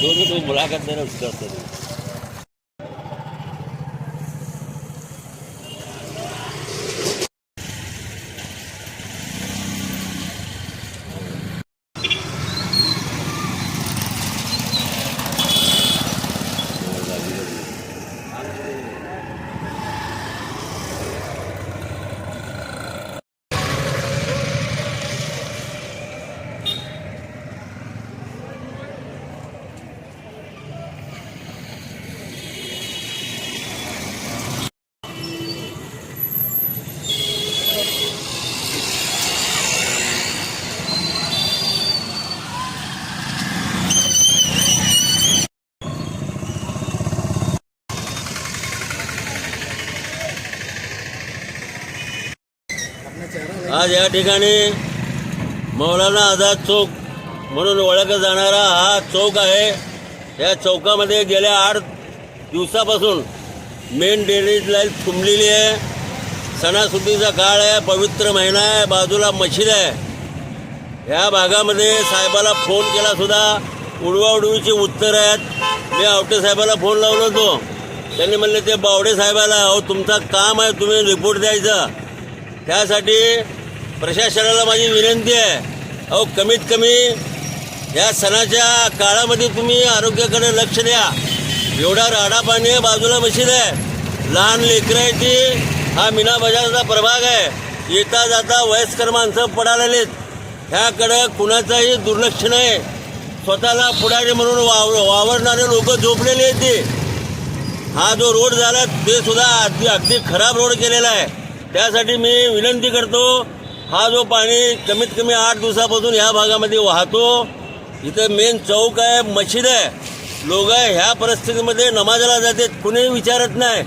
जो भी कोई मुलाकात मेरा उसका आज या ठिकाणी मौलाना आझाद चौक म्हणून ओळखला जाणारा हा चौक आहे. या चौकामध्ये गेल्या आठ दिवसापासून मेन डेली लाईन तुंबलेली आहे. सणासुदीचा काळ आहे पवित्र महिना आहे बाजूला मशीद आहे. ह्या भागामध्ये साहेबाला फोन केलासुद्धा उडवाउडवीची उत्तर आहेत. मी आवटे साहेबाला फोन लावलो होतो. त्यांनी म्हणले ते बावडे साहेबाला अहो तुमचं काम आहे तुम्ही रिपोर्ट द्यायचा. त्यासाठी प्रशासनाला माझी विनंती आहे. अहो कमीत कमी या सणाच्या काळामध्ये तुम्ही आरोग्याकडे लक्ष द्या. एवढा राडा पाणी आहे बाजूला मशीद आहे. लहान लेकराची हा मीना बाजाराचा प्रभाग आहे. येता जाता वयस्कर माणसं पडालेत ह्याकडं कुणाचंही दुर्लक्ष नाही. स्वतःला पुढारी म्हणून वाव वावरणारे लोक झोपलेले आहेत ते. हा जो रोड झाला ते सुद्धा अगदी अगदी खराब रोड केलेला आहे. त्यासाठी मी विनंती करतो हा जो पाणी कमीत कमी आठ दिवसापासून ह्या भागामध्ये वाहतो इथं मेन चौक आहे मशीद आहे. लोक ह्या परिस्थितीमध्ये नमाजाला जातात कुणीही विचारत नाही.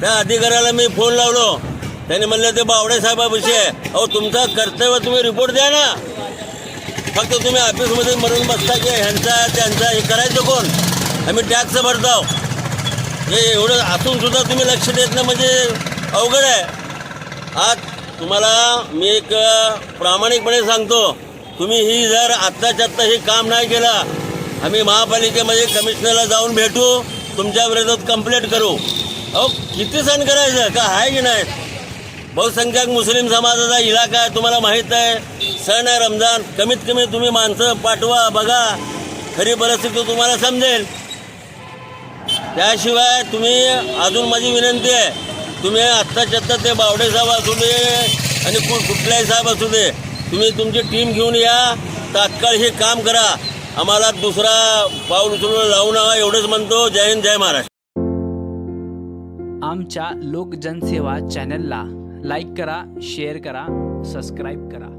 त्या अधिकाऱ्याला मी फोन लावलो. त्यांनी म्हणलं ते बावडे साहेबाविषयी आहे. अहो तुमचं कर्तव्य तुम्ही रिपोर्ट द्या ना. फक्त तुम्ही ऑफिसमध्ये मरून बसता की ह्यांचा त्यांचा हे करायचं कोण? आम्ही टॅक्स भरतो हे एवढं असूनसुद्धा तुम्ही लक्ष देत नाही म्हणजे अवघड आहे. आज तुम्हाला मी एक प्रामाणिकपणे सांगतो तुम्ही ही जर आत्ताच्या आत्ता हे काम नाही केलं आम्ही महापालिकेमध्ये कमिशनरला जाऊन भेटू तुमच्या विरोधात कंप्लेंट करू. अहो किती सण करायचं का आहे की नाही? बहुसंख्याक मुस्लिम समाजाचा इलाका आहे तुम्हाला माहीत आहे सण आहे रमजान कमीत कमी तुम्ही माणसं पाठवा बघा खरी परिस्थिती तुम्हाला समजेल. त्याशिवाय तुम्ही अजून माझी विनंती आहे तुम्ही आत्ताच्या आत्ता ते बावडे साहेब असू दे आणि कु कुठलाही साहेब असू दे तुम्ही तुमची टीम घेऊन या तात्काळ हे काम करा. आम्हाला दुसरा पाऊल उचलून लावू नका एवढंच म्हणतो. जय हिंद जय महाराष्ट्र. आमच्या लोक जनसेवा चॅनलला लाईक करा शेअर करा सबस्क्राईब करा.